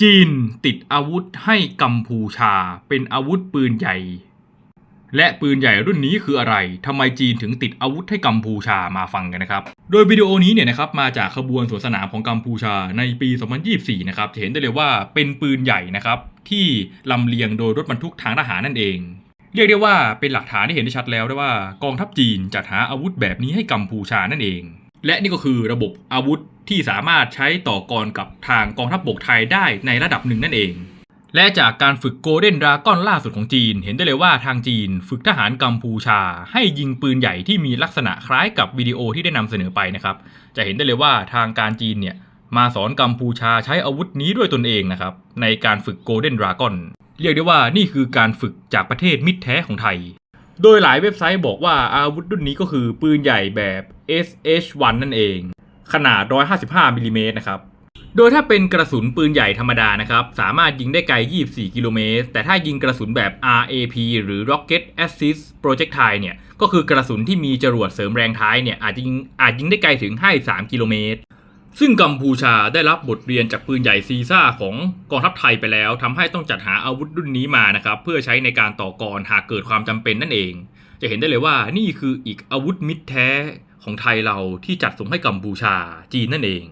จีนติดอาวุธให้กัมพูชาเป็นอาวุธปืนใหญ่ และปืนใหญ่รุ่นนี้คืออะไรทำไมจีนถึงติดอาวุธให้กัมพูชามาฟังกันนะครับ โดยวิดีโอนี้เนี่ยนะครับมาจากขบวนสวนสนามของกัมพูชาในปี 2024 นะครับจะเห็นได้เลยว่าเป็นปืนใหญ่นะครับที่ลำเลียงโดยรถบรรทุกทางทหารนั่นเอง เรียกได้ว่าเป็นหลักฐานที่เห็นได้ชัดแล้วได้ว่ากองทัพจีนจัดหาอาวุธแบบนี้ให้กัมพูชานั่นเอง และนี่ก็คือระบบอาวุธที่สามารถใช้ต่อกรกับทางกองทัพบกไทยได้ในระดับหนึ่งนั่นเอง และจากการฝึกโกลเด้นดราก้อนล่าสุดของจีน เห็นได้เลยว่าทางจีนฝึกทหารกัมพูชา ให้ยิงปืนใหญ่ที่มีลักษณะคล้ายกับวิดีโอที่ได้นำเสนอไปนะครับ จะเห็นได้เลยว่าทางการจีนเนี่ยมาสอนกัมพูชาใช้อาวุธนี้ด้วยตนเองนะครับในการฝึกโกลเด้นดราก้อนเรียกได้ว่านี่คือการฝึกจากประเทศมิตรแท้ของไทย โดยหลายเว็บไซต์บอกว่าอาวุธรุ่นนี้ก็คือปืนใหญ่แบบ SH1 นั่นเอง ขนาด 155มิลลิเมตรนะครับ โดยถ้าเป็นกระสุนปืนใหญ่ธรรมดานะครับ สามารถยิงได้ไกล 24 กิโลเมตร แต่ถ้ายิงกระสุนแบบ RAP หรือ Rocket Assist Projectile เนี่ย ก็คือกระสุนที่มีจรวดเสริมแรงท้ายเนี่ย อาจจะยิงอาจยิงได้ไกลถึง 53 กิโลเมตรซึ่งกัมพูชาได้รับบทเรียนจากปืนใหญ่ซีซ่าของกองทัพไทยไปแล้วทำให้ต้องจัดหาอาวุธรุ่นนี้มานะครับ เพื่อใช้ในการต่อกรหากเกิดความจำเป็นนั่นเอง จะเห็นได้เลยว่านี่คืออีกอาวุธมิตรแท้ ของไทยเราที่จัดส่งให้กัมพูชาจีนนั่นเอง